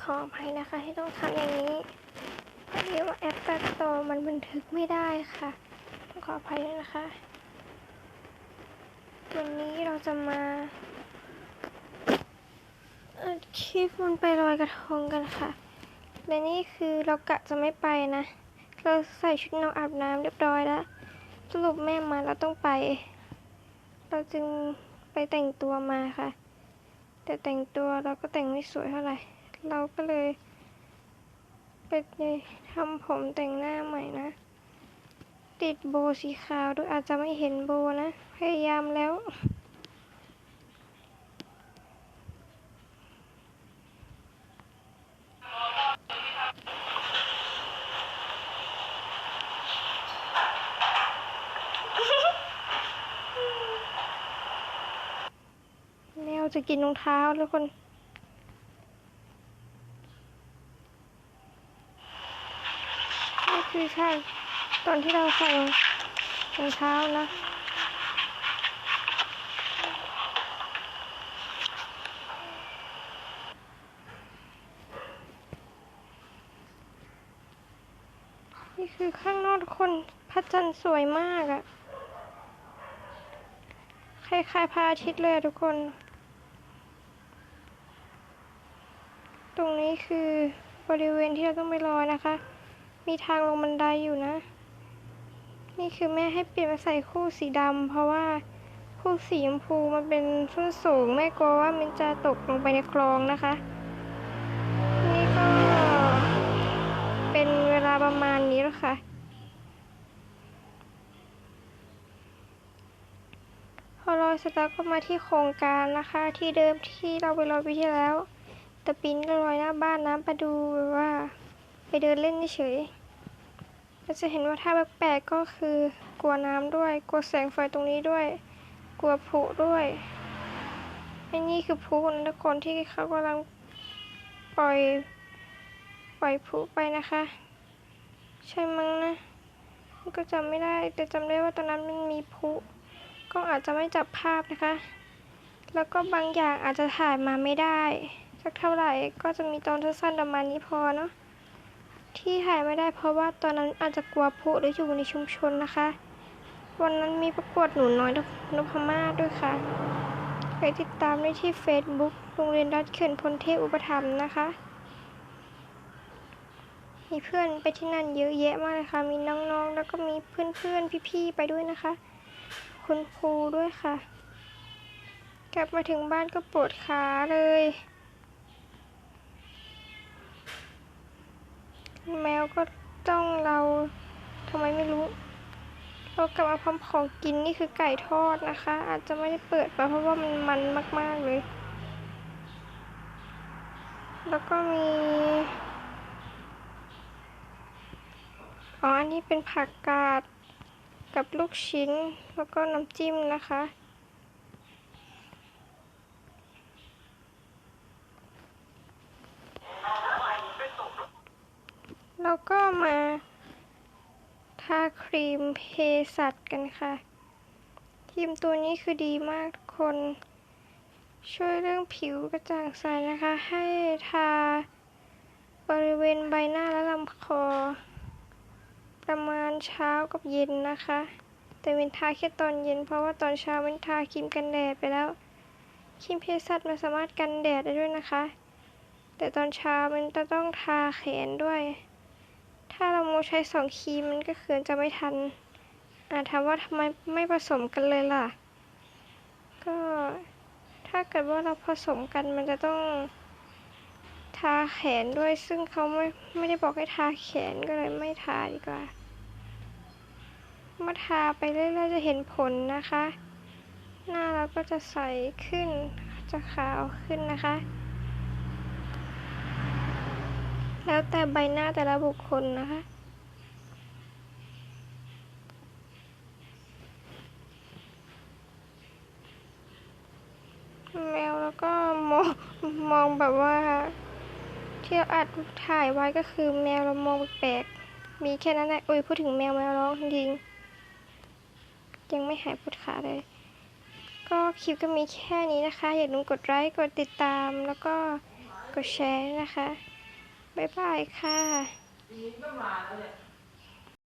ขออภัยนะคะที่ต้องทำอย่างนี้พอดีว่าแอปตัดต่อมันบันทึกไม่ได้ค่ะต้องขออภัยด้วยนะคะ วันนี้เราจะมาคลิปมันไปลอยกระทงกันค่ะและนี่คือเรากะจะไม่ไปนะ เราใส่ชุดนอนอาบน้ำเรียบร้อยแล้ว สรุปแม่มาเราต้องไป เราจึงไปแต่งตัวมาค่ะ แต่แต่งตัวเราก็แต่งไม่สวยเท่าไหร่ เราก็เลยไปทำผมแต่งหน้าใหม่นะ ติดโบสีขาวด้วยอาจจะไม่เห็นโบนะ พยายามแล้ว แมวจะกินรองเท้าทุกคน นี่คือใช่ ตอนที่เราใส่รองเท้านะนี่คือข้างนอกคนพระจันทร์สวยมากอะคล้ายๆพระอาทิตย์เลยทุกคน ตรงนี้คือบริเวณที่เราต้องไปลอนะคะ มีทางลงบันไดอยู่นะ นี่คือแม่ให้เปลี่ยนมาใส่คู่สีดำเพราะว่าคู่สีชมพูมันเป็นส้นสูงแม่กลัวว่ามันจะตกลงไปในคลองนะคะ นี่ก็เป็นเวลาประมาณนี้แล้วค่ะพอลอยเสร็จแล้วก็มาที่โครงการนะคะ ที่เดิมที่เราไปลอยปีที่แล้ว แต่ปีนี้เราลอยหน้าบ้านนะไปดูแบบว่า ไปเดินเล่นเฉย เราจะเห็นว่าท่าแปลกๆก็คือกลัวน้ำด้วย กลัวแสงไฟตรงนี้ด้วย กลัวผุด้วยไอ้นี่คือผุนะทุกคนที่เขากำลังปล่อย ปล่อยผุไปนะคะ ใช่มั้งนะก็จำไม่ได้แต่จำได้ว่าตอนนั้นมันมีผุก็อาจจะไม่จับภาพนะคะ แล้วก็บางอย่างอาจจะถ่ายมาไม่ได้ สักเท่าไหร่ก็จะมีตอนสั้นๆประมาณนี้พอเนาะ ที่ถ่ายไม่ได้เพราะว่าตอนนั้นอาจจะกลัวผุหรืออยู่ในชุมชนนะคะ วันนั้นมีประกวดหนูน้อยนพมาศด้วยค่ะ ไปติดตามได้ที่ Facebook โรงเรียนรัฐเขื่อนพลเทพอุปถัมภ์นะคะ มีเพื่อนไปที่นั่นเยอะแยะมากเลยค่ะ มีน้องๆ แล้วก็มีเพื่อนๆ พี่ๆ ไปด้วยนะคะ คุณครูด้วยค่ะ กลับมาถึงบ้านก็ปวดขาเลย แมวก็จ้องเราทำไมไม่รู้ เรากลับมาพร้อมของกินนี่คือไก่ทอดนะคะ อาจจะไม่ได้เปิดมาเพราะว่ามันมันมาก ๆเลย แล้วก็มีอ๋ออันนี้เป็นผักกาดกับลูกชิ้นแล้วก็น้ำจิ้มนะคะ แล้วก็มาทาครีมเพสัตกันค่ะ ครีมตัวนี้คือดีมากคน ช่วยเรื่องผิวกระจ่างใสนะคะ ให้ทาบริเวณใบหน้าและลำคอ ประมาณเช้ากับเย็นนะคะ แต่เป็นทาแค่ตอนเย็น เพราะว่าตอนเช้าเป็นทาครีมกันแดดไปแล้ว ครีมเพสัตมันสามารถกันแดดได้ด้วยนะคะ แต่ตอนเช้ามันจะต้องทาแขนด้วย ถ้าเราโมใช้สองครีมมันก็คือจะไม่ทันอาถามว่าทำไมไม่ผสมกันเลยล่ะ ก็ถ้าเกิดว่าเราผสมกันมันจะต้องทาแขนด้วยซึ่งเขาไม่ไม่ได้บอกให้ทาแขนก็เลยไม่ทาดีกว่า มาทาไปเรื่อยๆจะเห็นผลนะคะ หน้าเราก็จะใสขึ้นจะขาวขึ้นนะคะ แล้วแต่ใบหน้าแต่ละบุคคลนะคะ แมวแล้วก็มองมองแบบว่าที่เราอัดถ่ายไว้ก็คือแมวเรามองแปลกๆมีแค่นั้นแหละอุ้ยพูดถึงแมวแมวร้องจริงยังไม่หายปวดขาเลย ก็คลิปก็มีแค่นี้นะคะ อย่าลืมกดไลค์กดติดตามแล้วก็กดแชร์นะคะ บ๊ายบายค่ะ